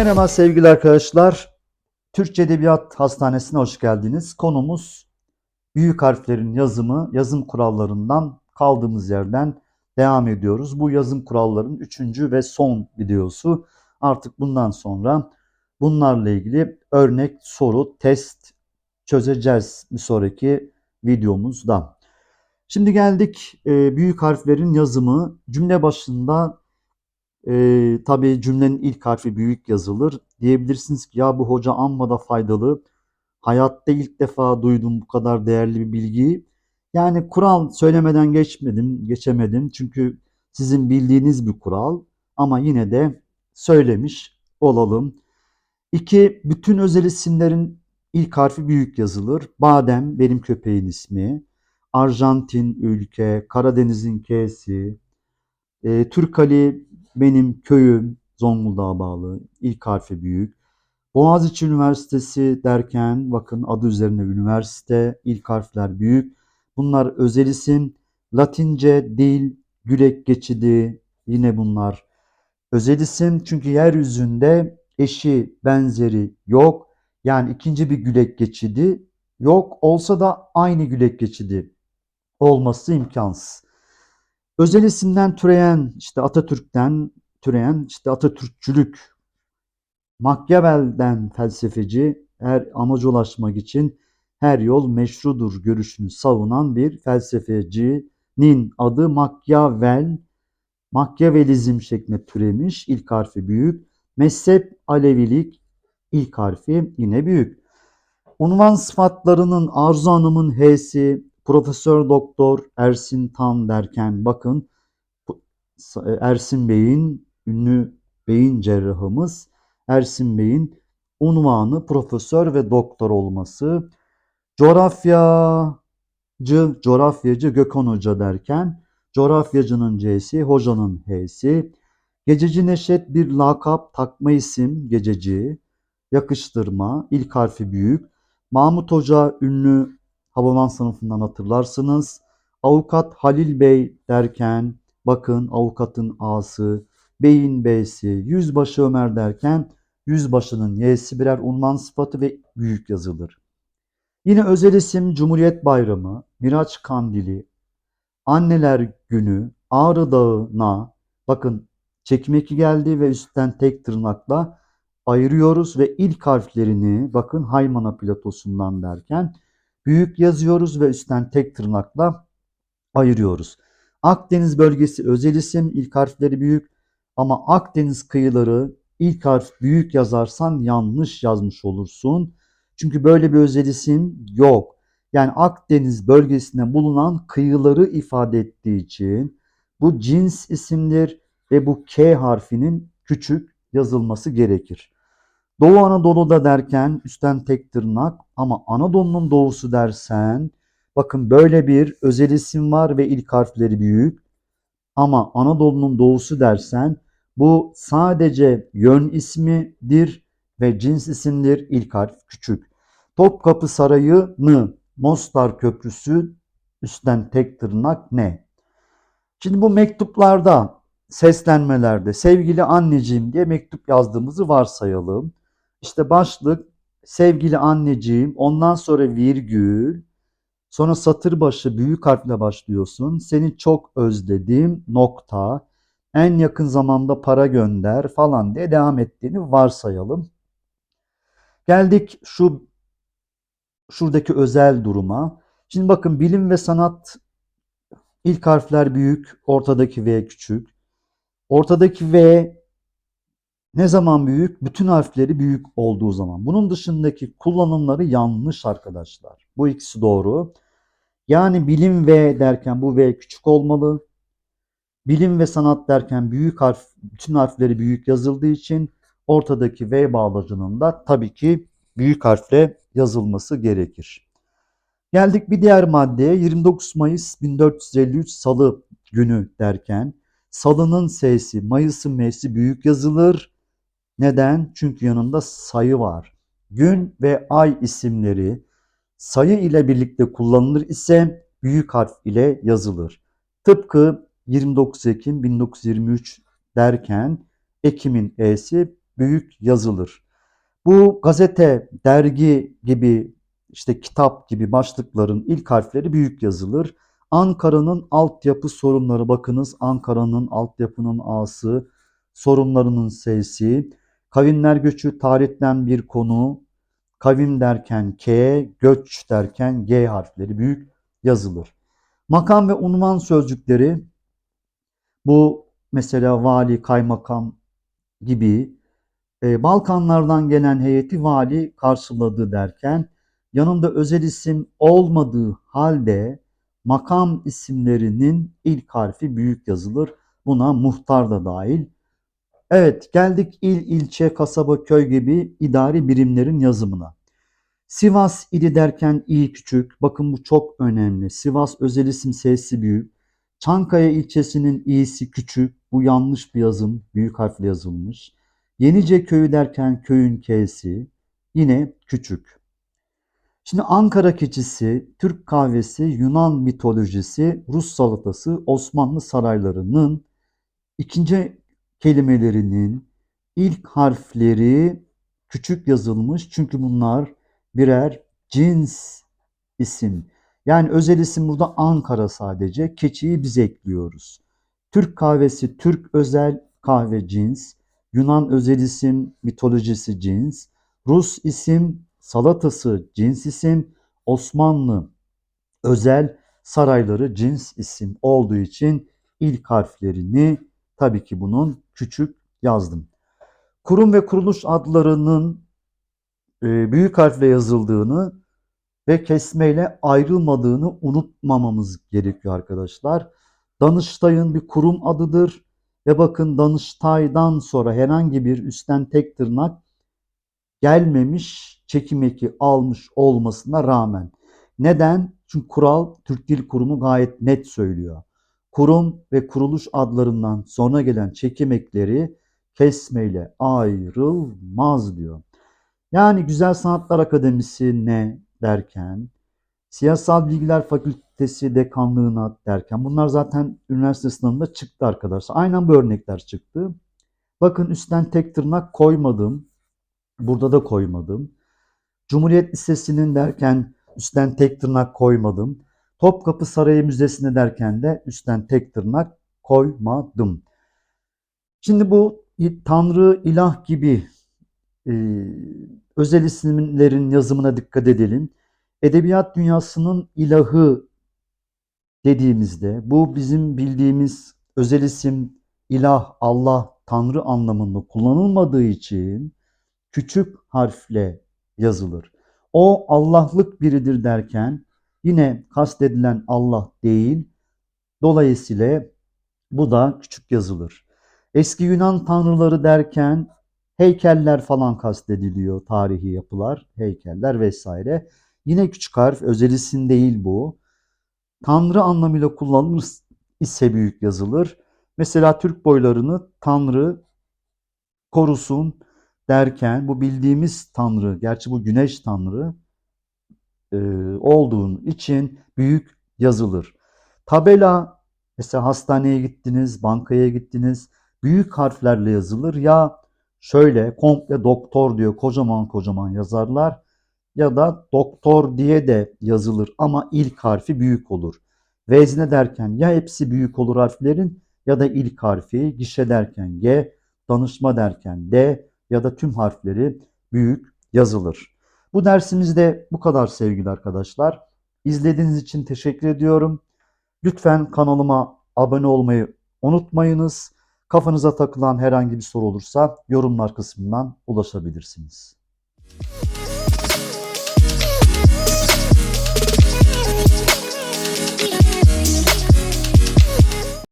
Merhaba sevgili arkadaşlar. Türkçe Edebiyat Hastanesi'ne hoş geldiniz. Konumuz büyük harflerin yazımı, yazım kurallarından kaldığımız yerden devam ediyoruz. Bu yazım kurallarının üçüncü ve son videosu. Artık bundan sonra bunlarla ilgili örnek soru, test çözeceğiz bir sonraki videomuzda. Şimdi geldik büyük harflerin yazımı. Cümle başında ee, tabii cümlenin ilk harfi büyük yazılır. Diyebilirsiniz ki ya bu hoca amma da faydalı. Hayatta ilk defa duydum bu kadar değerli bir bilgiyi. Yani kural söylemeden geçmedim, geçemedim. Çünkü sizin bildiğiniz bir kural ama yine de söylemiş olalım. İki, bütün özel isimlerin ilk harfi büyük yazılır. Badem benim köpeğin ismi. Arjantin ülke, Karadeniz'in K'si. E, Türkali benim köyüm Zonguldak'a bağlı. İlk harfi büyük. Boğaziçi Üniversitesi derken bakın adı üzerine üniversite. ilk harfler büyük. Bunlar özel isim. Latince dil, gülek geçidi yine bunlar özel isim. Çünkü yeryüzünde eşi, benzeri yok. Yani ikinci bir gülek geçidi yok. Olsa da aynı gülek geçidi olması imkansız. Özel isimden türeyen işte Atatürk'ten türeyen işte Atatürkçülük, Machiavelli'den felsefeci her amaca ulaşmak için her yol meşrudur görüşünü savunan bir felsefecinin adı Machiavelli. Machiavellizm şeklinde türemiş. ilk harfi büyük. Mezhep Alevilik ilk harfi yine büyük. Unvan sıfatlarının Arzu Hanım'ın H'si, Profesör Doktor Ersin Tan derken bakın Ersin Bey'in ünlü beyin cerrahımız Ersin Bey'in unvanı profesör ve doktor olması. Coğrafyacı, coğrafyacı Gökhan Hoca derken coğrafyacının C'si, hocanın H'si. Gececi Neşet bir lakap, takma isim, gececi, yakıştırma, ilk harfi büyük. Mahmut Hoca ünlü Hababam sınıfından hatırlarsınız. Avukat Halil Bey derken bakın avukatın A'sı, Bey'in B'si, Yüzbaşı Ömer derken yüzbaşının Y'si birer unvan sıfatı ve büyük yazılır. Yine özel isim Cumhuriyet Bayramı, Miraç Kandili, Anneler Günü, Ağrı Dağı'na bakın çekmek geldi ve üstten tek tırnakla ayırıyoruz ve ilk harflerini bakın Haymana platosundan derken büyük yazıyoruz ve üstten tek tırnakla ayırıyoruz. Akdeniz bölgesi özel isim ilk harfleri büyük ama Akdeniz kıyıları ilk harf büyük yazarsan yanlış yazmış olursun. Çünkü böyle bir özel isim yok. Yani Akdeniz bölgesinde bulunan kıyıları ifade ettiği için bu cins isimdir ve bu K harfinin küçük yazılması gerekir. Doğu Anadolu'da derken üstten tek tırnak ama Anadolu'nun doğusu dersen bakın böyle bir özel isim var ve ilk harfleri büyük. Ama Anadolu'nun doğusu dersen bu sadece yön ismidir ve cins isimdir ilk harf küçük. Topkapı Sarayı'nı Mostar Köprüsü üstten tek tırnak ne? Şimdi bu mektuplarda seslenmelerde sevgili anneciğim diye mektup yazdığımızı varsayalım. İşte başlık sevgili anneciğim ondan sonra virgül sonra satır başı büyük harfle başlıyorsun. Seni çok özledim nokta en yakın zamanda para gönder falan diye devam ettiğini varsayalım. Geldik şu şuradaki özel duruma. Şimdi bakın bilim ve sanat ilk harfler büyük, ortadaki V küçük. Ortadaki V ne zaman büyük? Bütün harfleri büyük olduğu zaman. Bunun dışındaki kullanımları yanlış arkadaşlar. Bu ikisi doğru. Yani bilim V derken bu V küçük olmalı. Bilim ve sanat derken büyük harf, bütün harfleri büyük yazıldığı için ortadaki V bağlacının da tabii ki büyük harfle yazılması gerekir. Geldik bir diğer maddeye 29 Mayıs 1453 Salı günü derken Salı'nın S'si, Mayıs'ın M'si büyük yazılır. Neden? Çünkü yanında sayı var. Gün ve ay isimleri sayı ile birlikte kullanılır ise büyük harf ile yazılır. Tıpkı 29 Ekim 1923 derken Ekim'in E'si büyük yazılır. Bu gazete, dergi gibi işte kitap gibi başlıkların ilk harfleri büyük yazılır. Ankara'nın altyapı sorunları bakınız Ankara'nın altyapının A'sı, sorunlarının S'si, kavimler göçü tarihten bir konu, kavim derken K, göç derken G harfleri büyük yazılır. Makam ve unvan sözcükleri bu mesela vali, kaymakam gibi e, Balkanlardan gelen heyeti vali karşıladı derken yanında özel isim olmadığı halde makam isimlerinin ilk harfi büyük yazılır. Buna muhtar da dahil. Evet geldik il, ilçe, kasaba, köy gibi idari birimlerin yazımına. Sivas ili derken i küçük. Bakın bu çok önemli. Sivas özel isim sesi büyük. Çankaya ilçesinin i'si küçük. Bu yanlış bir yazım. Büyük harfle yazılmış. Yenice köyü derken köyün k'si yine küçük. Şimdi Ankara keçisi, Türk kahvesi, Yunan mitolojisi, Rus salatası, Osmanlı saraylarının ikinci kelimelerinin ilk harfleri küçük yazılmış. Çünkü bunlar birer cins isim. Yani özel isim burada Ankara sadece. Keçiyi biz ekliyoruz. Türk kahvesi Türk özel kahve cins. Yunan özel isim mitolojisi cins. Rus isim salatası cins isim. Osmanlı özel sarayları cins isim olduğu için ilk harflerini tabii ki bunun küçük yazdım. Kurum ve kuruluş adlarının e, büyük harfle yazıldığını ve kesmeyle ayrılmadığını unutmamamız gerekiyor arkadaşlar. Danıştay'ın bir kurum adıdır ve bakın Danıştay'dan sonra herhangi bir üstten tek tırnak gelmemiş çekim eki almış olmasına rağmen. Neden? Çünkü kural Türk Dil Kurumu gayet net söylüyor. Kurum ve kuruluş adlarından sonra gelen çekim ekleri kesmeyle ayrılmaz diyor. Yani Güzel Sanatlar Akademisi ne derken, Siyasal Bilgiler Fakültesi dekanlığına derken bunlar zaten üniversite sınavında çıktı arkadaşlar. Aynen bu örnekler çıktı. Bakın üstten tek tırnak koymadım. Burada da koymadım. Cumhuriyet Lisesi'nin derken üstten tek tırnak koymadım. Topkapı Sarayı Müzesi'ne derken de üstten tek tırnak koymadım. Şimdi bu Tanrı, ilah gibi e, özel isimlerin yazımına dikkat edelim. Edebiyat dünyasının ilahı dediğimizde bu bizim bildiğimiz özel isim ilah, Allah, Tanrı anlamında kullanılmadığı için küçük harfle yazılır. O Allah'lık biridir derken yine kastedilen Allah değil. Dolayısıyla bu da küçük yazılır. Eski Yunan tanrıları derken heykeller falan kastediliyor, tarihi yapılar, heykeller vesaire. Yine küçük harf, özel isim değil bu. Tanrı anlamıyla kullanılır ise büyük yazılır. Mesela Türk boylarını Tanrı korusun derken bu bildiğimiz Tanrı, gerçi bu Güneş Tanrı e, olduğun için büyük yazılır. Tabela mesela hastaneye gittiniz, bankaya gittiniz büyük harflerle yazılır ya şöyle komple doktor diyor kocaman kocaman yazarlar ya da doktor diye de yazılır ama ilk harfi büyük olur. Vezne derken ya hepsi büyük olur harflerin ya da ilk harfi, gişe derken G, danışma derken D ya da tüm harfleri büyük yazılır. Bu dersimizde bu kadar sevgili arkadaşlar. İzlediğiniz için teşekkür ediyorum. Lütfen kanalıma abone olmayı unutmayınız. Kafanıza takılan herhangi bir soru olursa yorumlar kısmından ulaşabilirsiniz.